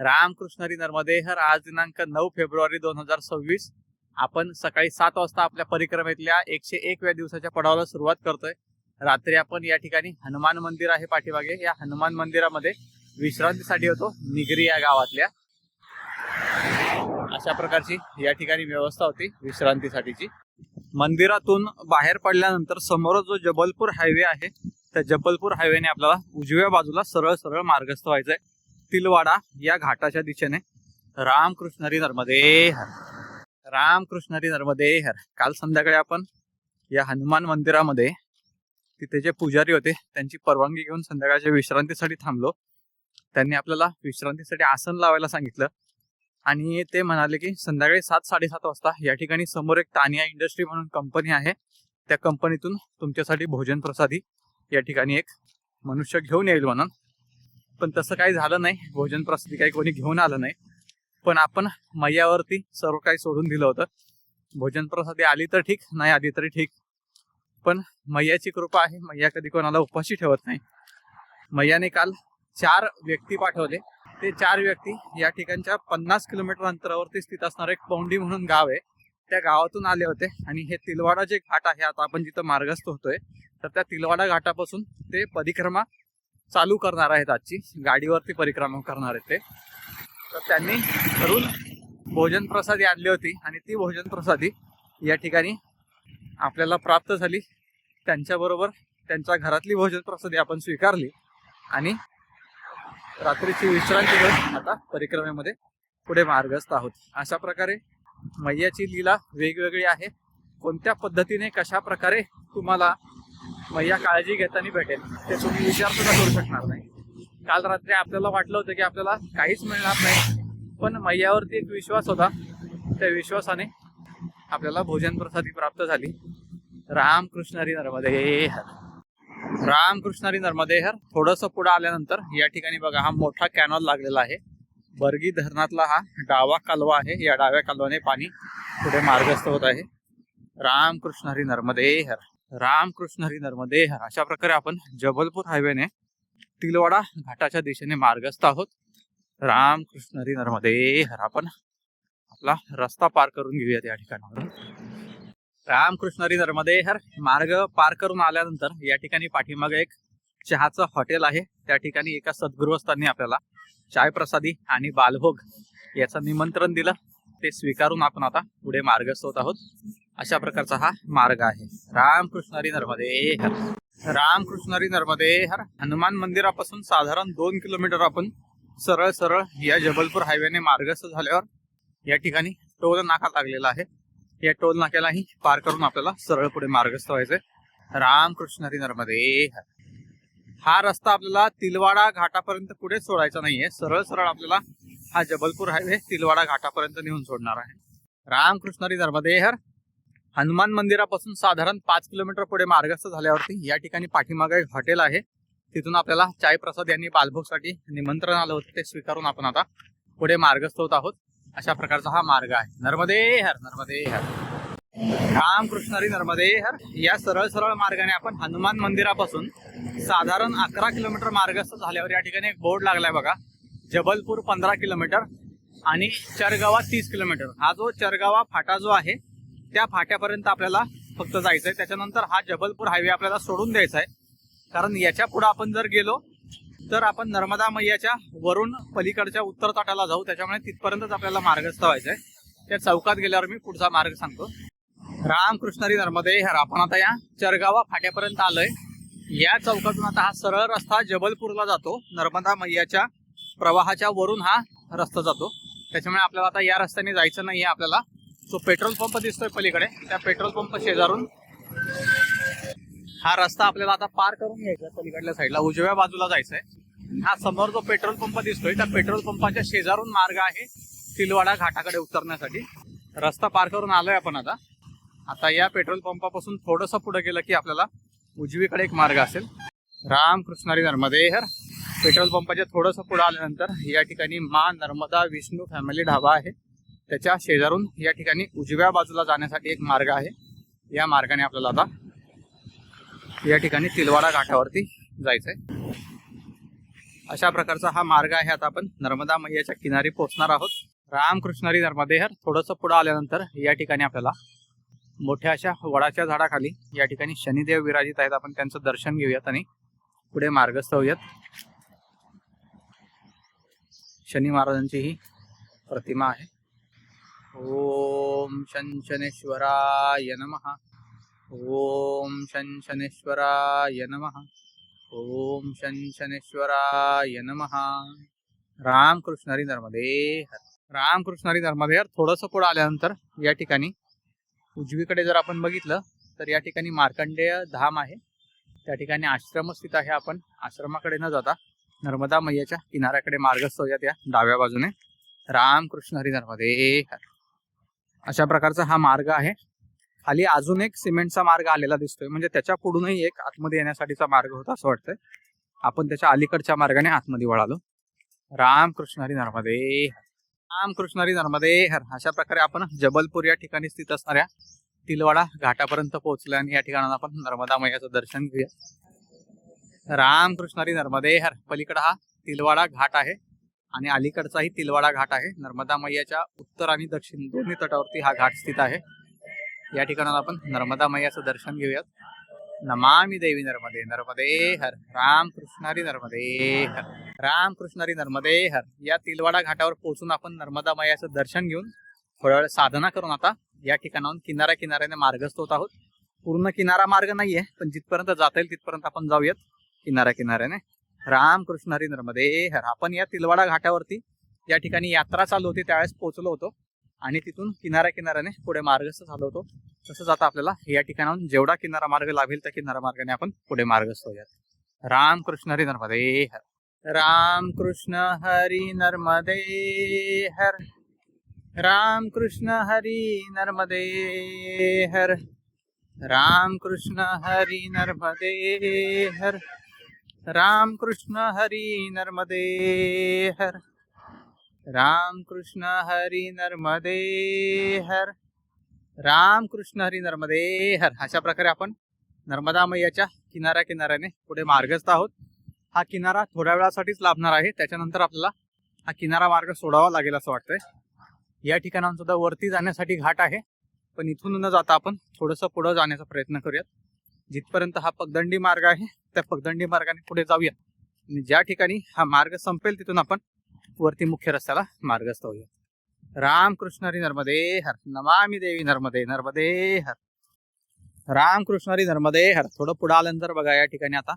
रामकृष्णरी नर्मदे हर आज दिनांक नऊ फेब्रुवारी दोन हजार सव्वीस. आपण सकाळी सात वाजता आपल्या परिक्रमेतल्या एकशे एकव्या दिवसाच्या पडावाला सुरुवात करतोय. रात्री आपण या ठिकाणी हनुमान मंदिर आहे पाठीमागे. या हनुमान मंदिरामध्ये विश्रांतीसाठी होतो निगरी या गावातल्या. अशा प्रकारची या ठिकाणी व्यवस्था होती विश्रांतीसाठीची. मंदिरातून बाहेर पडल्यानंतर समोर जो जबलपूर हायवे आहे त्या जबलपूर हायवेने आपल्याला उजव्या बाजूला सरळ सरळ मार्गस्थ व्हायचंय. तिलवाडा या घाटाच्या दिशेने रामकृष्णरी नर्मदे हर. रामकृष्णरी नर्मदे हर. काल संध्याकाळी आपण या हनुमान मंदिरामध्ये तिथे जे पुजारी होते त्यांची परवानगी घेऊन संध्याकाळच्या विश्रांतीसाठी थांबलो. त्यांनी आपल्याला विश्रांतीसाठी आसन लावायला सांगितलं. आणि ते म्हणाले की संध्याकाळी सात साडेसात वाजता या ठिकाणी समोर एक तानिया इंडस्ट्री म्हणून कंपनी आहे. त्या कंपनीतून तुमच्यासाठी भोजन प्रसादी या ठिकाणी एक मनुष्य घेऊन येईल म्हणून पण तसं काही झालं नाही. भोजन प्रसादी काही कोणी घेऊन आलं नाही. पण आपण मैयावरती सर्व काही सोडून दिलं होतं. भोजन प्रसादी आली तर ठीक नाही आली तरी ठीक. पण मैयाची कृपा आहे मैया कधी कोणाला उपाशी ठेवत नाही. मैयाने काल चार व्यक्ती पाठवले. ते चार व्यक्ती या ठिकाणच्या पन्नास किलोमीटर अंतरावरती स्थित असणारं एक पौंडी म्हणून गाव आहे. त्या गावातून आले होते आणि हे तिलवाडा जे घाट आहे आता आपण जिथं मार्गस्थ होतोय तर त्या तिलवाडा घाटापासून ते परिक्रमा चालू करणार आहेत आजची. गाडीवरती परिक्रमा करणार आहेत ते. तर त्यांनी करून भोजन प्रसादी आणली होती आणि ती भोजन प्रसादी या ठिकाणी आपल्याला प्राप्त झाली. त्यांच्याबरोबर त्यांच्या घरातली भोजन प्रसादी आपण स्वीकारली आणि रात्रीची विश्रांती घेऊन आता परिक्रमेमध्ये पुढे मार्गस्थ आहोत. अशा प्रकारे मैयाची लीला वेगवेगळी आहे. कोणत्या पद्धतीने कशा प्रकारे तुम्हाला मैया काळजी घेताना भेटेल. ते तुम्ही विचार सुद्धा करू शकणार नाही. काल रात्री आपल्याला वाटलं होतं की आपल्याला काहीच मिळणार नाही. पण मैयावरती एक विश्वास होता. त्या विश्वासाने आपल्याला भोजन प्रसादी प्राप्त झाली. रामकृष्णरी नर्मदे हर रामकृष्णरी नर्मदे हर थोडस पुढे आल्यानंतर या ठिकाणी बघा हा मोठा कॅनॉल लागलेला आहे. बर्गी धरणातला हा डावा कालवा आहे. या डाव्या कालवाने पाणी पुढे मार्गस्थ होत आहे. रामकृष्णरी नर्मदे हर रामकृष्ण हरी नर्मदे हर अशा प्रकारे आपण जबलपूर हायवेने तिलवाडा घाटाच्या दिशेने मार्गस्थ आहोत. रामकृष्ण हरी नर्मदे हर आपण आपला रस्ता पार करून घेऊयात या ठिकाणावरून. रामकृष्णरी नर्मदे हर मार्ग पार करून आल्यानंतर या ठिकाणी पाठीमागे एक चहाचं हॉटेल आहे. त्या ठिकाणी एका सद्गृहस्थांनी आपल्याला चाय प्रसादी आणि बालभोग याचं निमंत्रण दिलं. ते स्वीकारून आपण आता पुढे मार्गस्थ होत आहोत. अशा प्रकारचा हा मार्ग आहे. रामकृष्णरी नर्मदे हर. रामकृष्णरी नर्मदे हर. हनुमान मंदिरापासून साधारण दोन किलोमीटर आपण सरळ सरळ या जबलपूर हायवेने मार्गस्थ झाल्यावर या ठिकाणी टोल नाका लागलेला आहे. या टोल नाक्यालाही पार करून आपल्याला सरळ पुढे मार्गस्थ व्हायचंय. रामकृष्णरी नर्मदे हर. हा रस्ता आपल्याला तिलवाडा घाटापर्यंत पुढे सोडायचा नाहीये. सरळ सरळ आपल्याला हा जबलपूर हायवे तिलवाडा घाटापर्यंत नेऊन सोडणार आहे. रामकृष्णरी धर्मदेहर हनुमान मंदिरापासून साधारण पाच किलोमीटर पुढे मार्गस्थ झाल्यावरती या ठिकाणी पाठीमागे एक हॉटेल आहे. तिथून आपल्याला चाय प्रसाद यांनी बालभोगसाठी निमंत्रण आलं होतं ते स्वीकारून आपण आता पुढे मार्गस्थ होत आहोत. अशा प्रकारचा हा मार्ग आहे. नर्मदे हर नर्मदे हर रामकृष्णरी नर्मदे हर या सरळ सरळ मार्गाने आपण हनुमान मंदिरापासून साधारण अकरा किलोमीटर मार्गस्थ झाल्यावर या ठिकाणी एक बोर्ड लागलाय बघा. जबलपूर पंधरा किलोमीटर आणि चरगावा तीस किलोमीटर. हा जो चरगावा फाटा जो आहे त्या फाट्यापर्यंत आपल्याला फक्त जायचं आहे त्याच्यानंतर हा जबलपूर हायवे आपल्याला सोडून द्यायचा आहे कारण याच्यापुढे आपण जर गेलो तर आपण नर्मदा मैयाच्या वरून पलीकडच्या उत्तर तटाला जाऊ. त्याच्यामुळे तिथपर्यंतच आपल्याला मार्गस्थ आहे त्या चौकात गेल्यावर मी पुढचा मार्ग सांगतो. रामकृष्णरी नर्मदे हर आपण आता या चरगावा फाट्यापर्यंत आलोय. या चौकातून आता हा सरळ रस्ता जबलपूरला जातो. नर्मदा मैयाच्या प्रवाहाच्या वरून हा रस्ता जातो. त्याच्यामुळे आपल्याला आता या रस्त्याने जायचं नाही आहे आपल्याला. जो पेट्रोल पंप दिसतोय पलीकडे. त्या पेट्रोल पंप शेजारून हा रस्ता आपल्याला आता पार करून घ्यायचा आहे पलीकडल्या साईडला उजव्या बाजूला जायचंय. हा समोर जो पेट्रोल पंप दिसतोय त्या पेट्रोल पंपाच्या शेजारून मार्ग आहे तिलवाडा घाटाकडे उतरण्यासाठी. रस्ता पार करून आलोय आपण आता. आता या पेट्रोल पंपापासून थोडस पुढे गेलं की आपल्याला उजवीकडे एक मार्ग असेल. रामकृष्णारी नर्मदे हर पेट्रोल पंपाच्या थोडस पुढं आल्यानंतर या ठिकाणी मा नर्मदा विष्णू फॅमिली ढाबा आहे. त्याच्या शेजारून या ठिकाणी उजव्या बाजूला जाण्यासाठी एक मार्ग आहे. या मार्गाने आपल्याला आता या ठिकाणी तिलवाडा घाटावरती जायचं आहे अशा प्रकारचा हा मार्ग आहे आता आपण. नर्मदा मैयाच्या किनारी पोहोचणार आहोत. रामकृष्णारी नर्मदेहर थोडंसं पुढं आल्यानंतर या ठिकाणी आपल्याला मोठ्या अशा वडाच्या झाडाखाली या ठिकाणी शनिदेव विराजित आहेत. आपण त्यांचं दर्शन घेऊयात आणि पुढे मार्गस्थ होऊयात. शनी महाराजांची ही प्रतिमा आहे. ओम शनशनेश्वराय नम. ओम शनशनेश्वराय नम. ओम शनशनेश्वराय रामकृष्ण हरी. नर्मदे रामकृष्ण हरी. नर्मदे थोडंसं पुढं आल्यानंतर या ठिकाणी उजवीकडे जर आपण बघितलं तर या ठिकाणी मार्कंडेय धाम आहे. त्या ठिकाणी आश्रम स्थित आहे आपण. आश्रमाकडे न जाता नर्मदा मैयाच्या किनाऱ्याकडे मार्गस्थ होत्या या डाव्या बाजूने. रामकृष्ण हरी. नर्मदे अशा प्रकारचा हा मार्ग आहे. खाली अजून एक सिमेंटचा मार्ग आलेला दिसतोय. म्हणजे त्याच्या पुढूनही एक आतमध्ये येण्यासाठीचा मार्ग होता असं वाटतंय. आपण त्याच्या अलीकडच्या मार्गाने आतमध्ये वळालो. रामकृष्ण हरी. नर्मदे रामकृष्ण हरी नर्मदे हर. अशा प्रकारे आपण जबलपूर या ठिकाणी स्थित असणाऱ्या तिलवाडा घाटापर्यंत पोहोचलो आणि या ठिकाणी आपण नर्मदा मैयाचं दर्शन घेऊया. रामकृष्णारी नर्मदे हर पलीकडे हा तिलवाडा घाट आहे आणि अलीकडचाही तिलवाडा घाट आहे. नर्मदा मैयाच्या उत्तर आणि दक्षिण दोन्ही तटावरती हा घाट स्थित आहे. या ठिकाणाला आपण नर्मदा मैयाचं दर्शन घेऊयात. नमामी देवी नर्मदे नर्मदे हर रामकृष्णारी नर्मदे हर रामकृष्णारी नर्मदे हर. या तिलवाडा घाटावर पोहोचून आपण नर्मदा मैयाचं दर्शन घेऊन थोड्या वेळ साधना करून आता या ठिकाणाहून किनाऱ्या किनाऱ्याने मार्गस्थ होत आहोत. पूर्ण किनारा मार्ग नाहीये पण जिथपर्यंत जाता येईल तिथपर्यंत आपण जाऊयात. किनाऱ्या किनाऱ्याने रामकृष्ण हरी नर्मदे हर आपण या तिलवाडा घाटावरती या ठिकाणी यात्रा चालू होती त्यावेळेस पोहोचलो होतो. आणि तिथून किनाऱ्या किनाऱ्याने पुढे मार्गस्थ झालो होतो. तसंच आता आपल्याला या ठिकाणाहून जेवढा किनारा मार्ग लाभेल त्या किनारा मार्गाने आपण पुढे मार्गस्थ होऊयात. रामकृष्ण हरी नर्मदे हर. रामकृष्ण हरी नर्मदे हर. रामकृष्ण हरी नर्मदे हर. रामकृष्ण हरी नर्मदे हर. रामकृष्ण हरी नर्मदे हर। रामकृष्ण हरी नर्मदे हर। रामकृष्ण हरी नर्मदे हर। अशा प्रकारे आपण नर्मदा मैयाच्या किनाऱ्या किनाऱ्याने पुढे मार्गस्थ आहोत. हा किनारा थोड्या वेळासाठीच लाभणार आहे. त्याच्यानंतर आपल्याला हा किनारा मार्ग सोडावा लागेल असं वाटतंय. या ठिकाणाहून सुद्धा वरती जाण्यासाठी घाट आहे. पण इथून न जाता आपण थोडंसं पुढं जाण्याचा प्रयत्न करूयात. जिथपर्यंत हा पगदंडी मार्ग आहे त्या पगदंडी मार्गाने पुढे जाऊया. आणि ज्या ठिकाणी हा मार्ग संपेल तिथून आपण वरती मुख्य रस्त्याला मार्गस्थ होऊया. रामकृष्ण हरी नर्मदे हर. नमामी देवी नर्मदे नर्मदे हर. रामकृष्ण हरी नर्मदे हर. थोडं पुढं आल्यानंतर बघा या ठिकाणी आता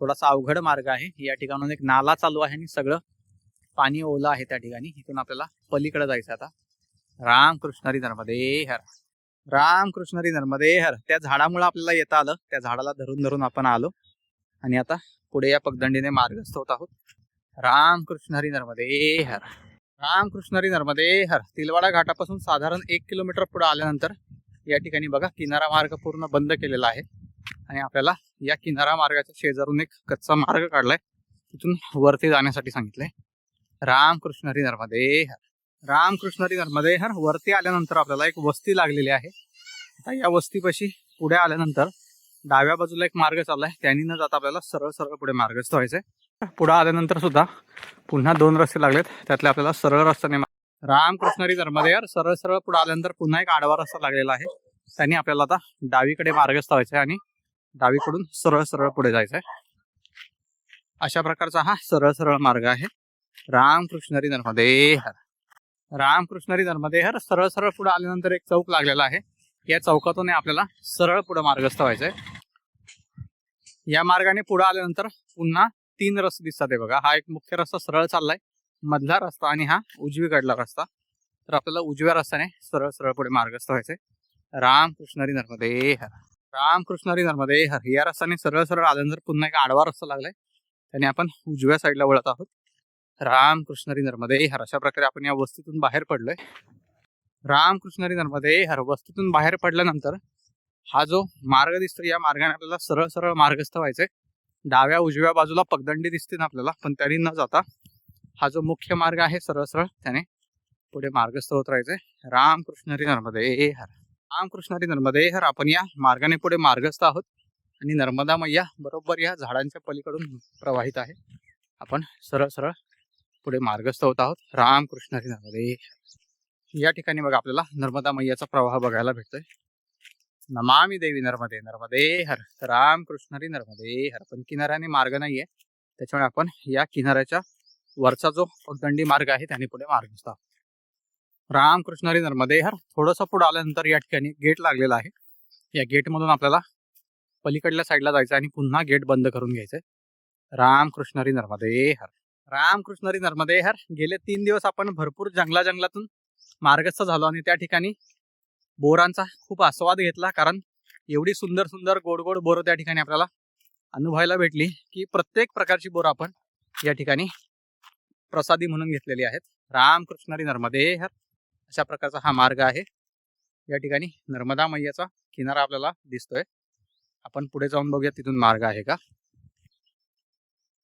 थोडासा अवघड मार्ग आहे. या ठिकाणून एक नाला चालू आहे आणि सगळं पाणी ओलं आहे त्या ठिकाणी. इथून आपल्याला पलीकडे जायचं आता. रामकृष्ण हरी नर्मदे हर. रामकृष्णरी नर्मदे हर. त्या झाडामुळे आपल्याला येता आलं. त्या झाडाला धरून धरून आपण आलो. आणि आता पुढे या पगदंडीने मार्गस्थ होत आहोत. रामकृष्ण हरी नर्मदे हर. रामकृष्ण हरी नर्मदे हर. तिलवाडा घाटापासून साधारण एक किलोमीटर पुढे आल्यानंतर या ठिकाणी बघा किनारा मार्ग पूर्ण बंद केलेला आहे. आणि आपल्याला या किनारा मार्गाच्या शेजारून एक कच्चा मार्ग काढलाय. तिथून वरती जाण्यासाठी सांगितलंय. रामकृष्ण हरी नर्मदे हर. रामकृष्णरी नर्मदे हर वरती आल्यानंतर आपल्याला एक वस्ती लागलेली आहे. आता या वस्तीपाशी पुढे आल्यानंतर डाव्या बाजूला एक मार्ग चाललाय. त्यांनी न जाता आपल्याला सरळ सरळ पुढे मार्गस्थ व्हायचंय पुढे आल्यानंतर सुद्धा पुन्हा दोन रस्ते लागलेत. त्यातले आपल्याला सरळ रस्त्याने रामकृष्णरी रामकृष्ण सरळ सरळ पुढे आल्यानंतर पुन्हा एक आडवा रस्ता लागलेला आहे. त्यांनी आपल्याला आता डावीकडे मार्गस्थ आहे आणि डावीकडून सरळ सरळ पुढे जायचंय. अशा प्रकारचा हा सरळ सरळ मार्ग आहे. रामकृष्णरी नर्मदे हर रामकृष्णरी धर्मदेहर सरळ सरळ पुढे आल्यानंतर एक चौक लागलेला आहे. या चौकातून आपल्याला सरळ पुढे मार्गस्थ व्हायचंय. या मार्गाने पुढे आल्यानंतर पुन्हा तीन रस्ते दिसतात हे बघा. हा एक मुख्य रस्ता सरळ चाललाय. मधला रस्ता आणि हा उजवीकडला रस्ता. तर आपल्याला उजव्या रस्त्याने सरळ सरळ पुढे मार्गस्थ व्हायचंय. रामकृष्णरी नर्मदेहर रामकृष्णरी नर्मदेहर या रस्त्याने सरळ सरळ आल्यानंतर पुन्हा एक आडवा रस्ता लागलाय. त्याने आपण उजव्या साईडला वळत आहोत. राम कृष्णरी नर्मदे हर अशा प्रकारे आपण या वस्तीतून बाहेर पडलोय. राम कृष्णरी नर्मदे हर वस्तीतून बाहेर पडल्यानंतर हा जो मार्ग दिसतो या मार्गाने आपल्याला सरळ सरळ मार्गस्थ व्हायचंय. डाव्या उजव्या बाजूला पगदंडी दिसते ना आपल्याला पण त्यांनी न जाता हा जो मुख्य मार्ग आहे सरळ सरळ त्याने पुढे मार्गस्थ होत राहायचंय. राम कृष्णरी नर्मदे हर. राम कृष्णरी नर्मदे हर. आपण या मार्गाने पुढे मार्गस्थ आहोत आणि नर्मदा मैया बरोबर या झाडांच्या पलीकडून प्रवाहित आहे. आपण सरळ सरळ पुढे मार्गस्थ होत आहोत. रामकृष्ण हरी नर्मदे या ठिकाणी बघा आपल्याला नर्मदा मैयाचा प्रवाह बघायला भेटतोय. नमामी देवी नर्मदे नर्मदे हर. रामकृष्णरी नर्मदे हर. पण किनाऱ्याने मार्ग नाहीये. त्याच्यामुळे आपण या किनाऱ्याच्या वरचा जो दंडी मार्ग आहे त्याने पुढे मार्गस्थ आहोत. रामकृष्णरी नर्मदे हर. थोडस पुढे आल्यानंतर या ठिकाणी गेट लागलेला आहे. या गेटमधून आपल्याला पलीकडल्या साईडला जायचं आणि पुन्हा गेट बंद करून घ्यायचंय. रामकृष्णरी नर्मदे हर. रामकृष्णरी नर्मदे हर. गेले तीन दिवस आपण भरपूर जंगला जंगलातून मार्गस्थ झालो आणि त्या ठिकाणी बोरांचा खूप आस्वाद घेतला. कारण एवढी सुंदर सुंदर गोड गोड बोरं त्या ठिकाणी आपल्याला अनुभवायला भेटली की प्रत्येक प्रकारची बोरं आपण या ठिकाणी प्रसादी म्हणून घेतलेली आहेत. रामकृष्णरी नर्मदे हर. अशा प्रकारचा हा मार्ग आहे. या ठिकाणी नर्मदा मैयाचा किनारा आपल्याला दिसतोय. आपण पुढे जाऊन बघूया तिथून मार्ग आहे का.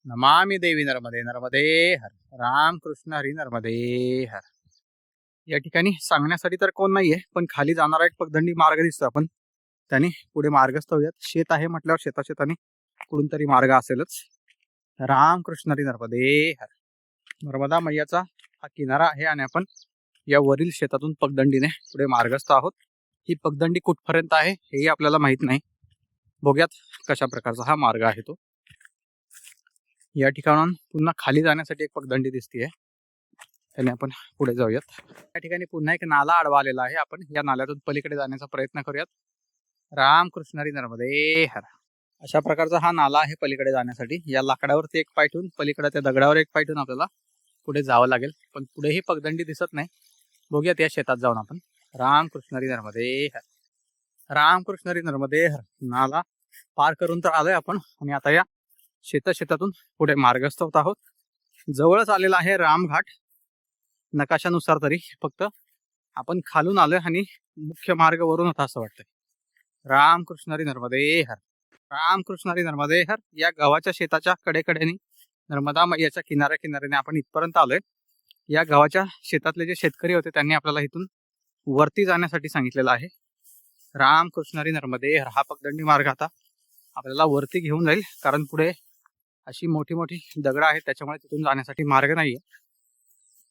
नमामि देवी नर्मदे नर्मदे हर रामकृष्ण हरी नर्मदे हर. या ठिकाणी सांगण्यासाठी तर कोण नाहीये पण खाली जाणारा एक पगदंडी मार्ग दिसतो आपण. त्याने पुढे मार्गस्थ होऊयात. शेत आहे म्हटल्यावर शेता शेताने कुठून तरी मार्ग असेलच. रामकृष्ण हरी नर्मदे हर. नर्मदा मैयाचा हा किनारा आहे आणि आपण या वरील शेतातून पगदंडीने पुढे मार्गस्थ आहोत. ही पगदंडी कुठपर्यंत आहे हेही आपल्याला माहीत नाही. बघूयात कशा प्रकारचा हा मार्ग आहे तो. या ठिकाणाहून पुन्हा खाली जाण्यासाठी एक पगदंडी दिसतीये. त्याने आपण पुढे जाऊयात. या ठिकाणी पुन्हा एक नाला आडवा आलेला आहे. आपण या नाल्यातून पलीकडे जाण्याचा प्रयत्न करूयात. रामकृष्णरी नर्मदे हर. अशा प्रकारचा हा नाला आहे पलीकडे जाण्यासाठी. या लाकडावरती एक पाय ठेवून पलीकडे त्या दगडावर एक पाय ठेवून आपल्याला पुढे जावं लागेल. पण पुढेही पगदंडी दिसत नाही. बघूयात या शेतात जाऊन आपण. रामकृष्ण नर्मदे हर. रामकृष्ण नर्मदे हर. नाला पार करून तर आलोय आपण. आणि आता या शेता शेतातून पुढे मार्गस्थ होत आहोत. जवळच आलेला आहे रामघाट. नकाशानुसार तरी फक्त आपण खालून आलोय आणि मुख्य मार्ग वरून होता असं वाटतंय. रामकृष्णारी नर्मदे हर. रामकृष्णारी नर्मदे हर. या गावाच्या शेताच्या कडेकडेने नर्मदा मैयाच्या किनाऱ्या किनाऱ्याने आपण इथपर्यंत आलोय. या गावाच्या शेतातले जे शेतकरी होते त्यांनी आपल्याला इथून वरती जाण्यासाठी सांगितलेलं आहे. रामकृष्णारी नर्मदे हर. हा पगदंडी मार्ग आता आपल्याला वरती घेऊन जाईल. कारण पुढे अशी मोठी मोठी दगड आहेत त्याच्यामुळे तिथून जाण्यासाठी मार्ग नाहीये.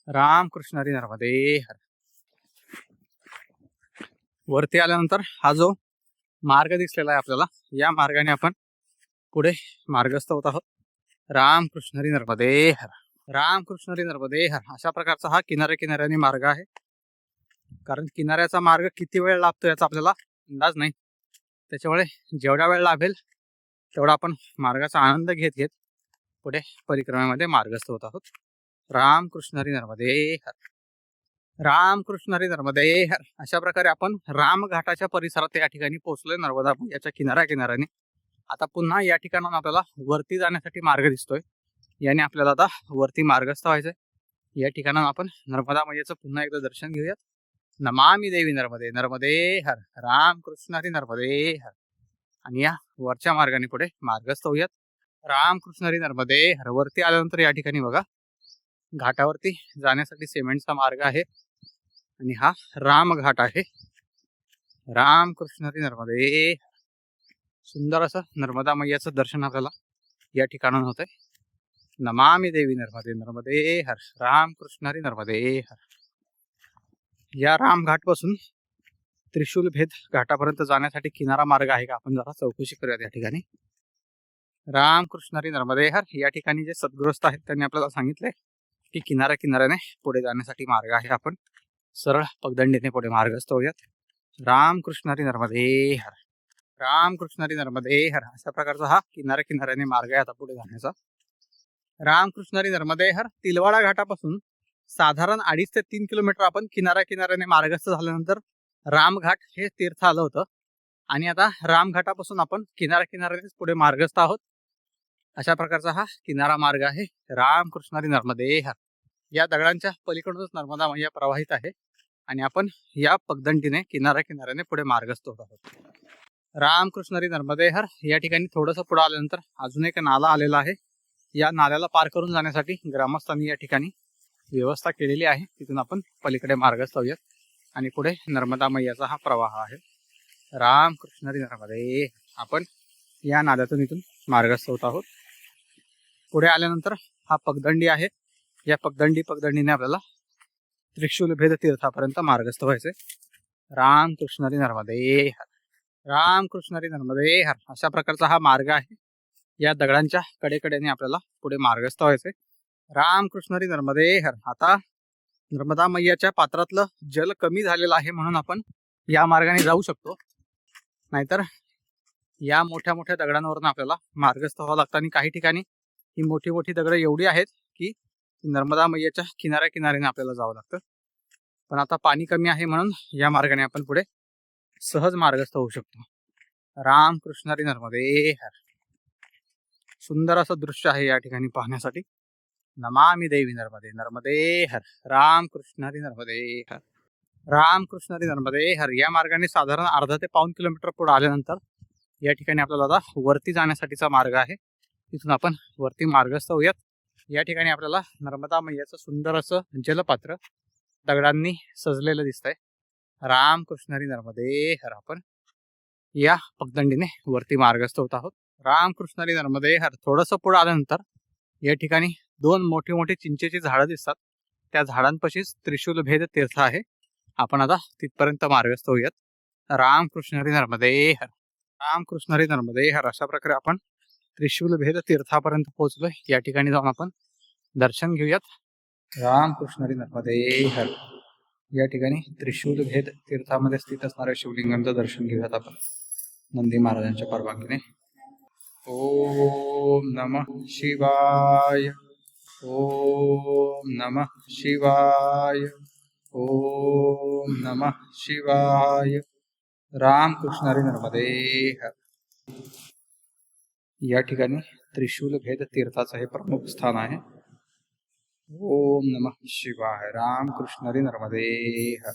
रामकृष्ण हरी नर्मदे हर वरती आल्यानंतर हा जो मार्ग दिसलेला आहे आपल्याला या मार्गाने आपण पुढे मार्गस्थ होत आहोत. रामकृष्ण हरी नर्मदे हर रामकृष्ण हरी नर्मदे हर अशा प्रकारचा हा किनाऱ्या किनाऱ्याने मार्ग आहे. कारण किनाऱ्याचा मार्ग किती वेळ लाभतो याचा आपल्याला अंदाज नाही. त्याच्यामुळे जेवढा वेळ लाभेल तेवढा आपण मार्गाचा आनंद घेत घेत पुढे परिक्रमेमध्ये मार्गस्थ होत आहोत. रामकृष्ण हरी नर्मदे हर. रामकृष्ण हरी नर्मदे हर. अशा प्रकारे आपण रामघाटाच्या परिसरात या ठिकाणी पोहोचलोय नर्मदा याच्या किनाऱ्या किनाऱ्याने आता पुन्हा या ठिकाणाहून आपल्याला वरती जाण्यासाठी मार्ग दिसतोय. याने आपल्याला आता वरती मार्गस्थ व्हायचंय. या ठिकाणाहून आपण नर्मदा मैयाचं पुन्हा एकदा दर्शन घेऊयात. नमामी देवी नर्मदे नर्मदे हर. रामकृष्ण हरी नर्मदे हर. आणि या वरच्या मार्गाने पुढे मार्गस्थ होऊयात. रामकृष्ण हरी नर्मदे हरवरती आल्यानंतर या ठिकाणी बघा घाटावरती जाण्यासाठी सिमेंटचा मार्ग आहे आणि हा रामघाट आहे. रामकृष्ण हरी नर्मदे सुंदर असं नर्मदा मैयाचं दर्शन आपल्याला या ठिकाणाहून होतंय. नमामि देवी नर्मदे नर्मदे हर रामकृष्ण हरी नर्मदे हर. या रामघाटपासून त्रिशूल भेद घाटापर्यंत जाण्यासाठी किनारा मार्ग आहे का? आपण जरा चौकशी करूयात या ठिकाणी. रामकृष्ण हरी नर्मदे हर या ठिकाणी जे सद्गृहस्थ आहेत त्यांनी आपल्याला सांगितले की किनाऱ्या किनाऱ्याने पुढे जाण्यासाठी मार्ग आहे आपण. सरळ पगदंडीने पुढे मार्गस्थ होऊयात. रामकृष्ण हरी नर्मदे हर. रामकृष्ण हरी नर्मदे हर. अशा प्रकारचा हा किनाऱ्या किनाऱ्याने मार्ग आहे आता पुढे जाण्याचा. रामकृष्ण हरी नर्मदे हर. तिलवाडा घाटापासून साधारण अडीच ते तीन किलोमीटर आपण किनाऱ्या किनाऱ्याने मार्गस्थ झाल्यानंतर रामघाट हे तीर्थ आलं होतं. आणि आता रामघाटापासून आपण किनाऱ्या किनाऱ्यानेच पुढे मार्गस्थ आहोत. अशा प्रकारचा हा किनारा मार्ग आहे. रामकृष्ण हरी नर्मदे हर. या दगडांच्या पलीकडूनच नर्मदा मैया प्रवाहित आहे आणि आपण या पगदंडीने किनाऱ्या किनाऱ्याने पुढे मार्गस्थ होत आहोत. रामकृष्णरी नर्मदे हर या ठिकाणी थोडंसं पुढे आल्यानंतर अजून एक नाला आलेला आहे. या नाल्याला पार करून जाण्यासाठी ग्रामस्थांनी या ठिकाणी व्यवस्था केलेली आहे. तिथून आपण पलीकडे मार्गस्थ होऊयात आणि पुढे नर्मदा मैयाचा हा प्रवाह आहे. रामकृष्णरी नर्मदे आपण या नाल्यातून इथून मार्गस्थ होत आहोत. पुढे आल्यानंतर हा पगदंडी आहे. या पगदंडी पगदंडीने आपल्याला त्रिशूल भेद तीर्थापर्यंत मार्गस्थ व्हायचे राम कृष्णरी नर्मदे हर. राम कृष्णरी नर्मदे हर. अशा प्रकारचा हा मार्ग आहे. या दगडांच्या कडेकडेने आपल्याला पुढे मार्गस्थ व्हायचे राम कृष्णरी नर्मदे हर. आता नर्मदा मैयाच्या पात्रातलं जल कमी झालेलं आहे म्हणून आपण या मार्गाने जाऊ शकतो. नाहीतर या मोठ्या मोठ्या दगडांवरून आपल्याला मार्गस्थ व्हावं लागतं आणि काही ठिकाणी ही मोठी मोठी दगडं एवढी आहेत की नर्मदा मैयाच्या किनाऱ्या किनाऱ्याने आपल्याला जावं लागतं. पण आता पाणी कमी आहे म्हणून या मार्गाने आपण पुढे सहज मार्गस्थ होऊ शकतो. राम कृष्णारी नर्मदे हर. सुंदर असं दृश्य आहे या ठिकाणी पाहण्यासाठी. नमामि देवी नर्मदे नर्मदे हर. राम कृष्णारी नर्मदे हर. राम कृष्णारी नर्मदे हर. या मार्गाने साधारण अर्धा ते पाऊन किलोमीटर पुढे आल्यानंतर या ठिकाणी आपल्याला आता वरती जाण्यासाठीचा मार्ग आहे. तिथून आपण वरती मार्गस्थ होऊयात. या ठिकाणी आपल्याला नर्मदा मैयाचं सुंदर असं जलपात्र दगडांनी सजलेलं दिसतंय. राम कृष्णरी नर्मदे हर आपण या पगदंडीने वरती मार्गस्थ होत आहोत. राम कृष्णरी नर्मदे हर थोडंसं पुढं आल्यानंतर या ठिकाणी दोन मोठी मोठी चिंचेची झाडं दिसतात. त्या झाडांपाशीच त्रिशूल भेद तीर्थ आहे. आपण आता तिथपर्यंत मार्गस्थ होऊयात. राम कृष्णरी नर्मदे हर. राम कृष्णरी नर्मदे हर अशा प्रकारे आपण त्रिशूल भेद तीर्थापर्यंत पोहोचलोय. या ठिकाणी जाऊन आपण दर्शन घेऊयात. राम कृष्णरी नर्मदे हर. या ठिकाणी त्रिशूल भेद तीर्थामध्ये स्थित असणाऱ्या शिवलिंगांचं दर्शन घेऊयात आपण. नंदी महाराजांच्या परवानगीने. ओम नमः शिवाय. ओम नमः शिवाय. ओम नमः शिवाय. राम कृष्णारी नर्मदे हर. या ठिकाणी त्रिशूल भेद तीर्थाचं हे प्रमुख स्थान आहे. ओम नमः शिवाय. राम कृष्णरी नर्मदे. हर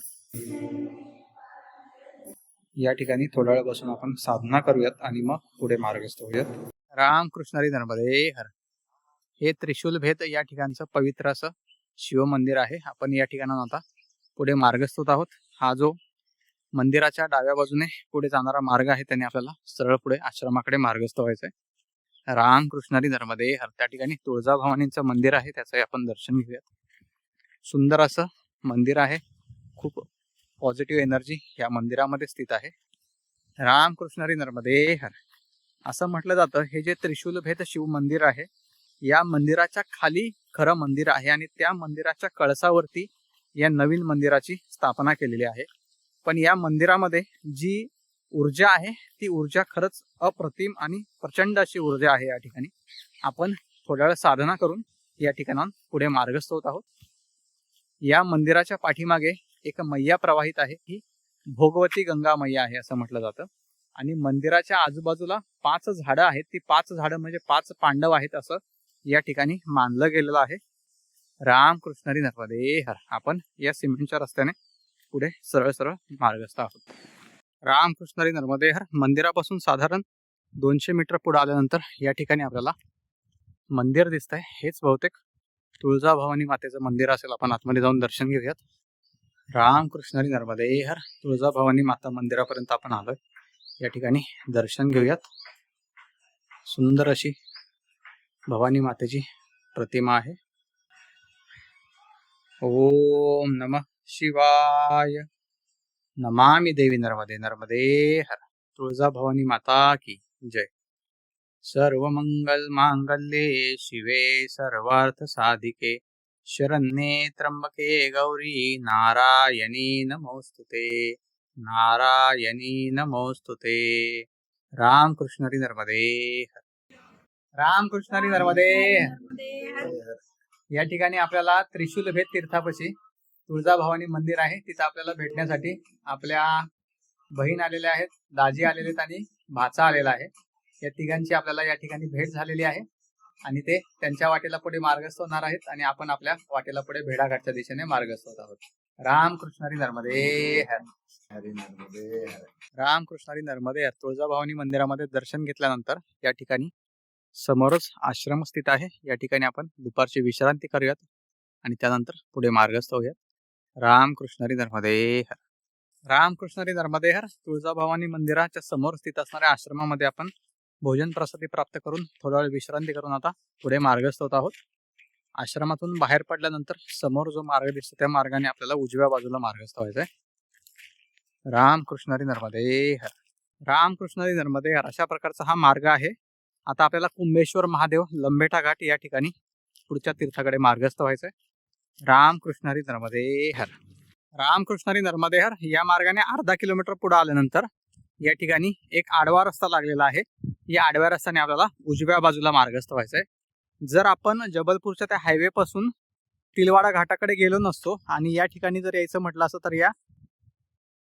या ठिकाणी थोडा वेळ बसून आपण साधना करूयात आणि मग पुढे मार्गस्थ होऊयात रामकृष्णरी नर्मदे. हर हे त्रिशूल भेद या ठिकाणचं पवित्र असं शिव मंदिर आहे. आपण या ठिकाणाहून आता पुढे मार्गस्थ होत आहोत. हा जो मंदिराच्या डाव्या बाजूने पुढे जाणारा मार्ग आहे त्याने आपल्याला सरळ पुढे आश्रमाकडे मार्गस्थ व्हायचा आहे कृष्णारी नर्मदे. हर त्या ठिकाणी तुळजाभवानींचं मंदिर आहे त्याचंही आपण दर्शन घेऊयात. सुंदर असं मंदिर आहे. खूप पॉझिटिव्ह एनर्जी या मंदिरामध्ये स्थित आहे. राम कृष्णारी नर्मदे. हर असं म्हटलं जातं हे जे त्रिशूल भेद शिव मंदिर आहे या मंदिराच्या खाली खरं मंदिर आहे आणि त्या मंदिराच्या कळसावरती या नवीन मंदिराची स्थापना केलेली आहे. पण या मंदिरामध्ये जी ऊर्जा आहे. ती ऊर्जा खरंच अप्रतिम आणि प्रचंड अशी ऊर्जा आहे या ठिकाणी. आपण थोड्या वेळ साधना करून या ठिकाणाहून पुढे मार्गस्थ होत आहोत. या मंदिराच्या पाठीमागे एक मैया प्रवाहित आहे. ही भोगवती गंगा मैया आहे असं म्हटलं जातं. आणि मंदिराच्या आजूबाजूला पाच झाडं आहेत. ती पाच झाडं म्हणजे पाच पांडव आहेत असं या ठिकाणी मानलं गेलेलं आहे. राम कृष्णरी नर्मदे हर. आपण या सिमेंटच्या रस्त्याने पुढे सरळ सरळ मार्गस्थ आहोत. रामकृष्णारी नर्मदेहर मंदिरापासून साधारण दोनशे मीटर पुढे आल्यानंतर या ठिकाणी आपल्याला मंदिर दिसत आहे हेच बहुतेक तुळजाभवानी मातेचं मंदिर असेल. आपण आतमध्ये जाऊन दर्शन घेऊयात. रामकृष्णरी नर्मदेहर तुळजाभवानी माता मंदिरापर्यंत आपण आलोय. या ठिकाणी दर्शन घेऊयात. सुंदर अशी भवानी मातेची प्रतिमा आहे. ओम नमः शिवाय. नमामि देवी नर्मदे नर्मदे हर। तुळजाभवानी माता की जय। सर्व मंगल मांगल्ये शिवे सर्वार्थ साधिके शरण्ये त्र्यंबके गौरी नारायणी नमोस्तुते। नारायणी नमोस्तुते। राम कृष्णरी नर्मदे हर. राम कृष्णरी नर्मदे हर. या ठिकाणी आपल्याला त्रिशूल भेद तीर्थापाशी तुळजाभवानी मंदिर आहे. तिथं आपल्याला भेटण्यासाठी आपल्या बहीण आलेल्या आहेत दाजी आलेले आहेत आणि भाचा आलेला आहे. या तिघांची आपल्याला या ठिकाणी भेट झालेली आहे आणि ते त्यांच्या वाटेला पुढे मार्गस्थ होणार आहेत आणि आपण आपल्या वाटेला पुढे भेडाघाटच्या दिशेने मार्गस्थ होत आहोत. राम कृष्णारी नर्मदे हर. हरी नर्मदे हर. राम कृष्णारी नर्मदे हर. तुळजाभवानी मंदिरामध्ये दर्शन घेतल्यानंतर या ठिकाणी समोरच आश्रम स्थित आहे. या ठिकाणी आपण दुपारची विश्रांती करूयात आणि त्यानंतर पुढे मार्गस्थ होऊयात. राम धर्मदेह रामकृष्णरी हर राम तुळजाभवानी मंदिराच्या समोर स्थित असणाऱ्या आश्रमामध्ये आपण भोजन प्रसादी प्राप्त करून थोडा वेळ विश्रांती करून आता पुढे मार्गस्थ होत आहोत. आश्रमातून बाहेर पडल्यानंतर समोर जो मार्ग दिसतो त्या मार्गाने आपल्याला उजव्या बाजूला मार्गस्थ व्हायचंय. राम कृष्णारी नर्मदे हर राम नर्मदे हर अशा प्रकारचा हा मार्ग आहे. आता आपल्याला कुंभेश्वर महादेव लंबेटा घाट या ठिकाणी पुढच्या तीर्थाकडे मार्गस्थ व्हायचंय. रामकृष्णारी कृष्णारी नर्मदे हर नर्मदे हर या मार्गाने अर्धा किलोमीटर पुढे आल्यानंतर या ठिकाणी एक आडवा रस्ता लागलेला आहे. या आडव्या रस्त्याने आपल्याला उजव्या बाजूला मार्गस्थ व्हायचंय. जर आपण जबलपूरच्या त्या हायवे पासून तिलवाडा घाटाकडे गेलो नसतो आणि या ठिकाणी जर यायचं म्हटलं असतं तर या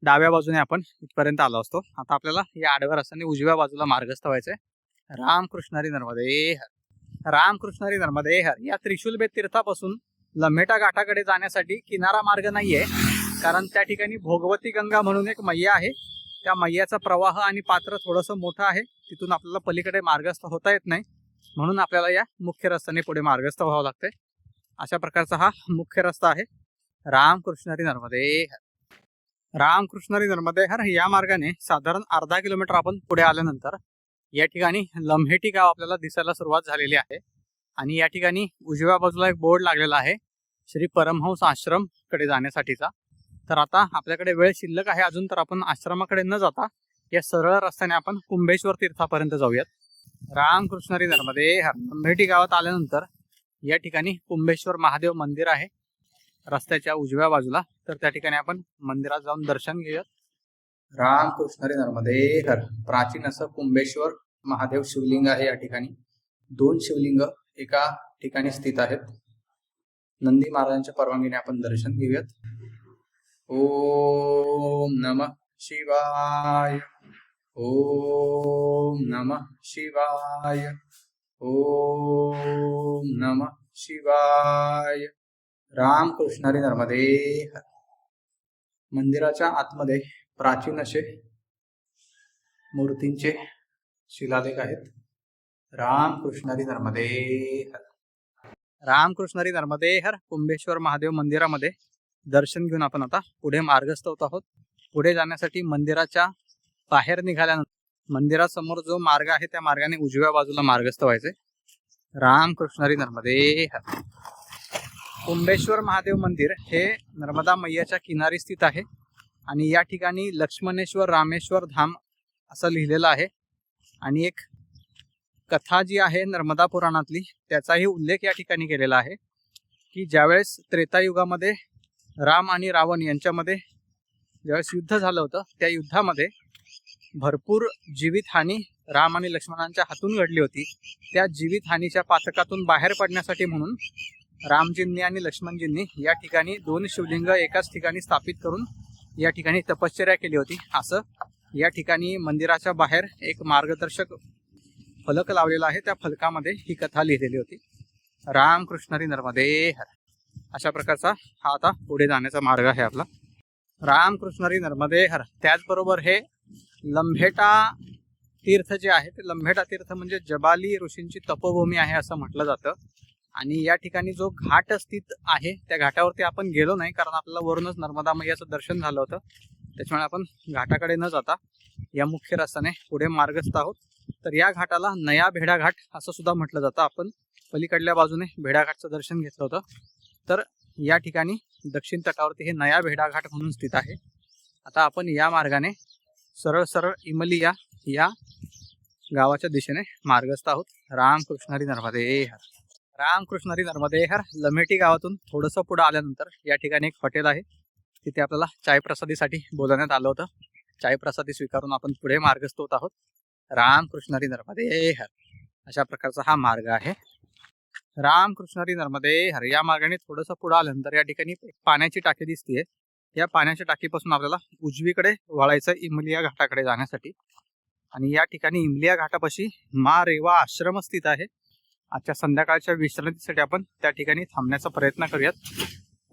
डाव्या बाजूने आपण इथपर्यंत आलो असतो. आता आपल्याला या आडव्या रस्त्याने उजव्या बाजूला मार्गस्थ व्हायचंय. रामकृष्णारी नर्मदे हर रामकृष्णारी नर्मदे हर या त्रिशूल बे तीर्थापासून लम्हेटा घाटाकडे जाण्यासाठी किनारा मार्ग नाहीये. कारण त्या ठिकाणी भोगवती गंगा म्हणून एक मैया आहे. त्या मैयाचा प्रवाह आणि पात्र थोडंसं मोठं आहे. तिथून आपल्याला पलीकडे मार्गस्थ होता येत नाही. म्हणून आपल्याला या मुख्य रस्त्याने पुढे मार्गस्थ व्हावं लागतंय. अशा प्रकारचा हा मुख्य रस्ता आहे. रामकृष्णारी नर्मदे हर. रामकृष्णारी नर्मदे हर या मार्गाने साधारण अर्धा किलोमीटर आपण पुढे आल्यानंतर या ठिकाणी लम्हेटी गाव आपल्याला दिसायला सुरुवात झालेली आहे. आणि या ठिकाणी उजव्या बाजूला एक बोर्ड लागलेला आहे. श्री परमहंस आश्रमकडे जाण्यासाठीचा. तर आता आपल्याकडे वेळ शिल्लक आहे अजून तर आपण आश्रमाकडे न जाता या सरळ रस्त्याने आपण कुंभेश्वर तीर्थापर्यंत जाऊयात. रामकृष्णरी नर्मदे हर गावात आल्यानंतर या ठिकाणी कुंभेश्वर महादेव मंदिर आहे. रस्त्याच्या उजव्या बाजूला तर त्या ठिकाणी आपण मंदिरात जाऊन दर्शन घेऊयात. रामकृष्णारी नर्मदे हर प्राचीन असं कुंभेश्वर महादेव शिवलिंग आहे या ठिकाणी. दोन शिवलिंग एका ठिकाणी स्थित आहेत. नंदी महाराजांच्या परवानगीने आपण दर्शन घेऊयात. ओम नम शिवाय. ओम नम शिवाय. ओम नम शिवाय. रामकृष्णारी नर्मदे मंदिराच्या आतमध्ये प्राचीन असे मूर्तींचे शिलालेख आहेत. रामकृष्णारी नर्मदे हर रामकृष्णरी नर्मदे हर कुंभेश्वर महादेव मंदिरामध्ये दर्शन घेऊन आपण आता पुढे मार्गस्थ होत आहोत. पुढे जाण्यासाठी मंदिराच्या बाहेर निघाल्यानंतर मंदिरासमोर जो मार्ग आहे त्या मार्गाने उजव्या बाजूला मार्गस्थ व्हायचे रामकृष्णरी नर्मदे हर. कुंभेश्वर महादेव मंदिर हे नर्मदा मैयाच्या किनारी स्थित आहे आणि या ठिकाणी लक्ष्मणेश्वर रामेश्वर धाम असं लिहिलेलं आहे. आणि एक कथा जी आहे नर्मदा पुराणातली त्याचाही उल्लेख या ठिकाणी केलेला आहे की ज्यावेळेस त्रेतायुगामध्ये राम आणि रावण यांच्यामध्ये ज्यावेळेस युद्ध झालं होतं त्या युद्धामध्ये भरपूर जीवितहानी राम आणि लक्ष्मणांच्या हातून घडली होती. त्या जीवितहानीच्या पातकातून बाहेर पडण्यासाठी म्हणून रामजींनी आणि लक्ष्मणजींनी या ठिकाणी दोन शिवलिंग एकाच ठिकाणी स्थापित करून या ठिकाणी तपश्चर्या केली होती. असं या ठिकाणी मंदिराच्या बाहेर एक मार्गदर्शक फलक लावलेला आहे. त्या फलकामध्ये ही कथा लिहिलेली होती. रामकृष्णरी नर्मदे हर. अशा प्रकारचा हा आता पुढे जाण्याचा मार्ग आहे आपला. रामकृष्णरी नर्मदे हर. त्याचबरोबर हे लंभेटा तीर्थ जे आहे ते लंभेटा तीर्थ म्हणजे जबाली ऋषींची तपोभूमी आहे असं म्हटलं जातं. आणि या ठिकाणी जो घाट स्थित आहे त्या घाटावरती आपण गेलो नाही कारण आपल्याला वरूनच नर्मदा मैयाचं दर्शन झालं होतं. त्याच्यामुळे आपण घाटाकडे न जाता या मुख्य रस्त्याने पुढे मार्गस्थ आहोत. तर या घाटाला नया भेडा घाट असं सुद्धा म्हटलं जातं. आपण पलीकडल्या बाजूने भेडा घाटचं दर्शन घेतलं होतं. तर या ठिकाणी दक्षिण तटावरती हे नया भेडा घाट म्हणून स्थित आहे. आता आपण या मार्गाने सरळ सरळ इमलिया या गावाच्या दिशेने मार्गस्थ आहोत. रामकृष्णारी नर्मदे हर रामकृष्णारी नर्मदे हर लमेटी गावातून थोडंसं पुढं आल्यानंतर या ठिकाणी एक हॉटेल आहे. तिथे आपल्याला चाय प्रसादीसाठी बोलवण्यात आलं होतं. चाय प्रसादी स्वीकारून आपण पुढे मार्गस्थ होत आहोत. रामकृष्णारी नर्मदे हर. अशा प्रकारचा हा मार्ग आहे. रामकृष्णारी नर्मदे हर. या मार्गाने थोडंसं पुढे आल्यानंतर या ठिकाणी एक पाण्याची टाकी दिसतीये. या पाण्याच्या टाकीपासून आपल्याला उजवीकडे वळायचं इमलिया घाटाकडे जाण्यासाठी. आणि या ठिकाणी इमलिया घाटापाशी मा रेवा आश्रम स्थित आहे. आजच्या संध्याकाळच्या विश्रांतीसाठी आपण त्या ठिकाणी थांबण्याचा प्रयत्न करूयात.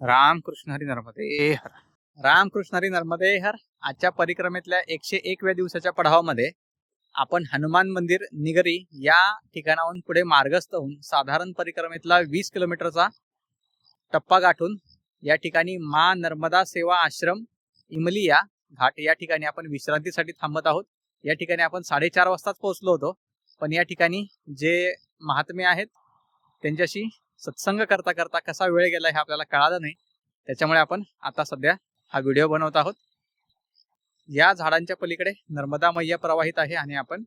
रामकृष्णहरी नर्मदे हर. रामकृष्णारी नर्मदे हर. आजच्या परिक्रमेतल्या एकशे एकव्या दिवसाच्या पडावामध्ये आपण हनुमान मंदिर निगरी या ठिकाणाहून पुढे मार्गस्थ होऊन साधारण परिक्रमेतला वीस किलोमीटरचा टप्पा गाठून या ठिकाणी मा नर्मदा सेवा आश्रम इमलिया घाट या ठिकाणी आपण विश्रांतीसाठी थांबत आहोत. या ठिकाणी आपण साडेचार वाजताच पोहोचलो होतो. पण या ठिकाणी जे महात्मे आहेत त्यांच्याशी सत्संग करता करता कसा वेळ गेला हे आपल्याला कळालं नाही. त्याच्यामुळे आपण आता सध्या हा व्हिडिओ बनवत आहोत. या झाडांच्या पलीकडे नर्मदा मैया प्रवाहित आहे आणि आपण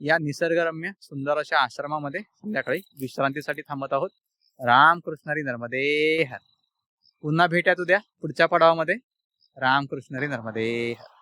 या निसर्गरम्य सुंदर अशा आश्रमामध्ये संध्याकाळी विश्रांतीसाठी थांबत आहोत. रामकृष्णरी नर्मदे हर. पुन्हा भेटत उद्या पुढच्या पडावामध्ये. रामकृष्णरी नर्मदे हर.